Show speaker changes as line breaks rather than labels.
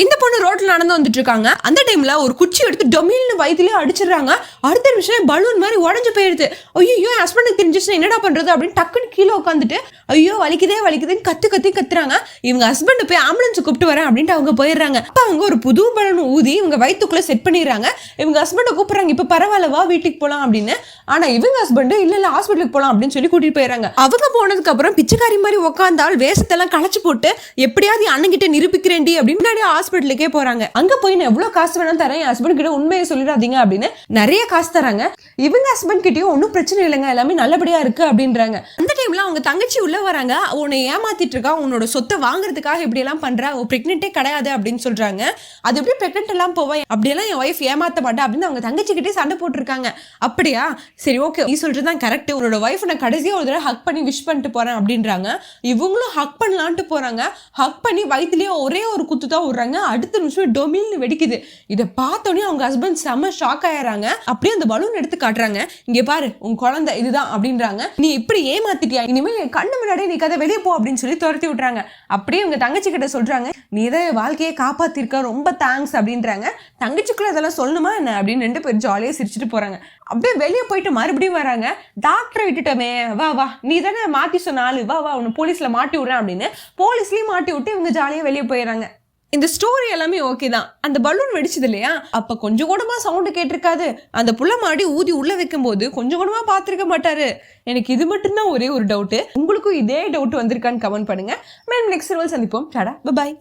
இந்த பொண்ணு ரோட்ல நடந்து வந்துட்டு இருக்காங்க அந்த டைம்ல ஒரு குச்சி எடுத்து டொமில்னு வயிற்றுலயே அடிச்சிடுறாங்க. அடுத்த நிமிஷம் பலூன் மாதிரி உடஞ்சு போயிடுது ஐயோ ஹஸ்பண்டுக்கு தெரிஞ்சிச்சுன்னா என்னடா பண்றது அப்படின்னு டக்குன்னு கீழே உட்காந்துட்டு ஐயோ வலிக்குதே வலிக்குதுன்னு கத்து கத்தி கத்துறாங்க. இவங்க ஹஸ்பண்ட் போய் ஆம்புலன்ஸ் கூப்பிட்டு வரேன் அப்படின்ட்டு அவங்க போயிடுறாங்க. அப்போ அவங்க ஒரு புது பலூன் ஊதி இவங்க வயிற்றுக்குள்ள செட் பண்ணிடுறாங்க. இவங்க ஹஸ்பண்டை கூப்பிடுறாங்க இப்போ பரவாயில்ல வா வீட்டுக்கு போலாம் அப்படின்னு. ஆனா இவங்க ஹஸ்பண்ட் இல்ல இல்ல ஹாஸ்பிட்டலுக்கு போலாம் அப்படின்னு சொல்லி கூட்டிட்டு போயிடுறாங்க. அவங்க போனதுக்கு அப்புறம் பிச்சைக்காரி மாதிரி உட்காந்தால் வேஷத்தெல்லாம் களைச்சு போட்டு எப்படியாவது என் அண்ணன் கிட்ட நிரூபிக்கிறேன்டி அப்படின்னு முன்னாடி ஹாஸ்பிட்டலுக்கே போறாங்க. அங்க போய் நான் எவ்வளவு காசு வேணாலும் தரேன் என் ஹஸ்பண்ட் கிட்ட உண்மையை சொல்லிடாதீங்க அப்படின்னு நிறைய காசு தராங்க. இவங்க ஹஸ்பண்ட் கிட்டயும் ஒன்றும் பிரச்சனை இல்லைங்க எல்லாமே நல்லபடியா இருக்கு அப்படின்றாங்க. அந்த டைம்ல அவங்க தங்கச்சி உள்ள வராங்க. உன்னை ஏமாத்திட்டு இருக்கா உன்னோட சொத்தை வாங்குறதுக்காக இப்படி எல்லாம் பண்ற அவ பிரெக்னென்ட்டே கிடையாது அப்படின்னு சொல்றாங்க. அது எப்படி பிரெக்னென்ட் எல்லாம் போவா? அப்படியெல்லாம் என் ஒய்ஃப் ஏமாத்த மாட்டா அப்படின்னு அவங்க தங்கச்சி கிட்டே சண்டை போட்டிருக்காங்க. அப்படியா? சரி ஓகே நீ சொல்றது தான் கரெக்ட் உன்னோட ஒய்ஃப் நான் கடைசியா ஒரு தடவை ஹக் பண்ணி விஷ் பண்ணிட்டு போறேன் அப்படின்றாங்க. இவங்களும் ஹக் பண்ணலான்ட்டு போறாங்க. ஹக் பண்ணி வயிற்றுலயே ஒரே ஒரு குத்து தான் விடுறாங்க. அடுத்த நிமிஷம் டொமில்னு வெடிக்குது. இதை பார்த்தோன்னே அவங்க ஹஸ்பண்ட் செம்ம ஷாக் ஆயிடுறாங்க. அப்படியே அந்த பலூன் எடுத்து காட்டுறாங்க. இங்கே பாரு உன் குழந்தை இதுதான் அப்படின்றாங்க. நீ இப்படி ஏமாத்திட்டியா? இனிமேல் என் கண்ணு முன்னாடியே நீ கதை வெளியே போ அப்படின்னு சொல்லி துரத்தி விட்றாங்க அப்படியே உங்க தங்கச்சி கிட்ட சொல்றாங்க நீ தான் வாழ்க்கையை காப்பாத்திருக்க ரொம்ப தேங்க்ஸ் அப்படின்றாங்க. தங்கச்சிக்குள்ள இதெல்லாம் சொல்லணுமா என்ன? அப்படின்னு ரெண்டு பேர் ஜாலியாக சிரிச்சுட்டு போறாங்க. அப்படியே வெளியே போயிட்டு மறுபடியும் வராங்க. டாக்டரை விட்டுட்டோமே வா வா நீ தானே மாத்தி சொன்ன ஆளு வா வா உன்னை போலீஸ்ல மாட்டி விடுறேன் அப்படின்னு போலீஸ்லயும் மாட்டி விட்டு இவங்க ஜாலியாக வெளியே போயிடுறாங்க. இந்த ஸ்டோரி எல்லாமே ஓகே தான். அந்த பலூன் வெடிச்சது இல்லையா? அப்ப கொஞ்சம் கூடமா சவுண்டு கேட்டிருக்காது. அந்த புள்ள மாடி ஊதி உள்ள வைக்கும்போது கொஞ்சம் கூடமா பார்த்துருக்க மாட்டாரு. எனக்கு இது மட்டும்தான் ஒரே ஒரு டவுட்டு உங்களுக்கும் இதே டவுட் வந்திருக்கான்னு கமெண்ட் பண்ணுங்க. மேலும் நெக்ஸ்ட் சந்திப்போம். டாடா பாய்